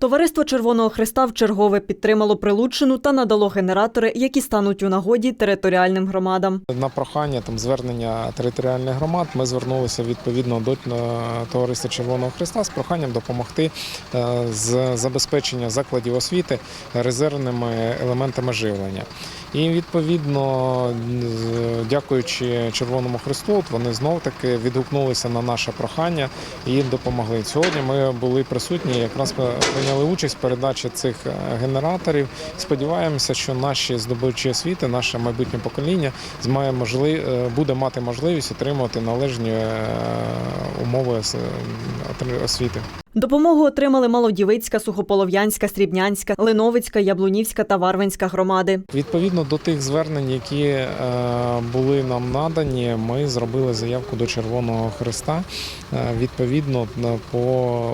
Товариство Червоного Христа вчергове підтримало Прилуччину та надало генератори, які стануть у нагоді територіальним громадам. На прохання там звернення територіальних громад ми звернулися відповідно до е, товариства Червоного Христа з проханням допомогти е, з забезпечення закладів освіти резервними елементами живлення. І відповідно, дякуючи Червоному Христу, от вони знов таки відгукнулися на наше прохання і допомогли. Сьогодні ми були присутні, якраз прийняли участь в передачі цих е, генераторів. Сподіваємося, що наші здобувачі освіти, наше майбутнє покоління змає можли... е, буде мати можливість отримувати належні е, умови ос- освіти. Допомогу отримали Малодівицька, Сухополов'янська, Срібнянська, Линовицька, Яблунівська та Варвинська громади. Відповідно до тих звернень, які е, були нам надані, ми зробили заявку до Червоного Христа. Е, відповідно по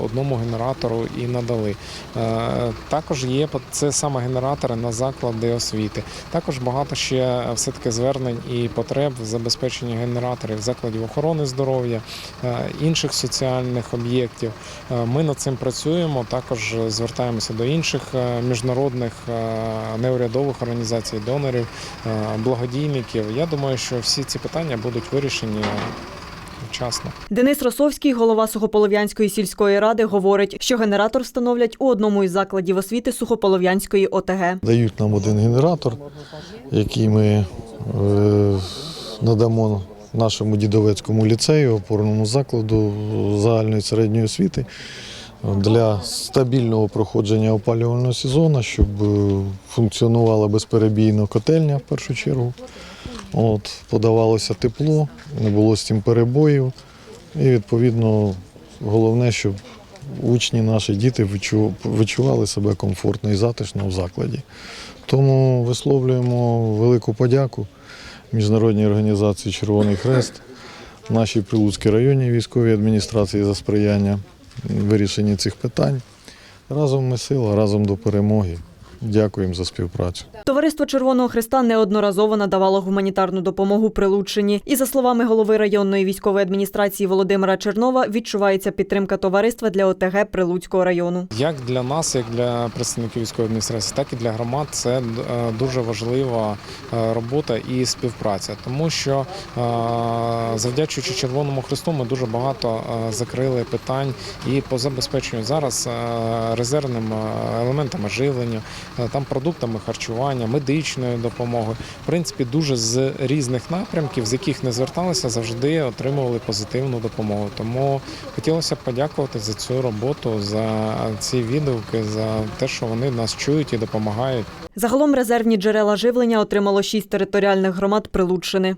одному генератору і надали. Е, також є це саме генератори на заклади освіти. Також багато ще все таки звернень і потреб в забезпеченні генераторів закладів охорони здоров'я, е, інших соціальних об'єктів. Ми над цим працюємо. Також звертаємося до інших е, міжнародних е, неурядових організацій, донорів, е, благодійників. Я думаю, що всі ці питання будуть вирішені вчасно. Денис Росовський, голова Сухополов'янської сільської ради, говорить, що генератор встановлять у одному із закладів освіти Сухополов'янської ОТГ. Дають нам один генератор, який ми надамо нашому дідовецькому ліцею, опорному закладу загальної середньої освіти для стабільного проходження опалювального сезону, щоб е, функціонувала безперебійно котельня в першу чергу. От, подавалося тепло, не було з цим перебоїв. І відповідно головне, щоб учні, наші діти відчу- відчували себе комфортно і затишно в закладі. Тому висловлюємо велику подяку міжнародній організації Червоний Хрест, нашій Прилуцькій районній військовій адміністрації за сприяння вирішенні цих питань. Разом ми сила, разом до перемоги. Дякуємо за співпрацю. Товариство Червоного Христа неодноразово надавало гуманітарну допомогу Прилуччині. І за словами голови районної військової адміністрації Володимира Чернова, відчувається підтримка товариства для ОТГ Прилуцького району. Як для нас, як для представників військової адміністрації, так і для громад це е, дуже важлива е, робота і співпраця, тому що е, завдячуючи Червоному Христу, ми дуже багато закрили питань і по забезпеченню зараз резервним елементами живлення, там продуктами харчування, медичною допомогою. В принципі, дуже з різних напрямків, з яких не зверталися, завжди отримували позитивну допомогу. Тому хотілося б подякувати за цю роботу, за ці відгуки, за те, що вони нас чують і допомагають. Загалом резервні джерела живлення отримало шість територіальних громад Прилуччини.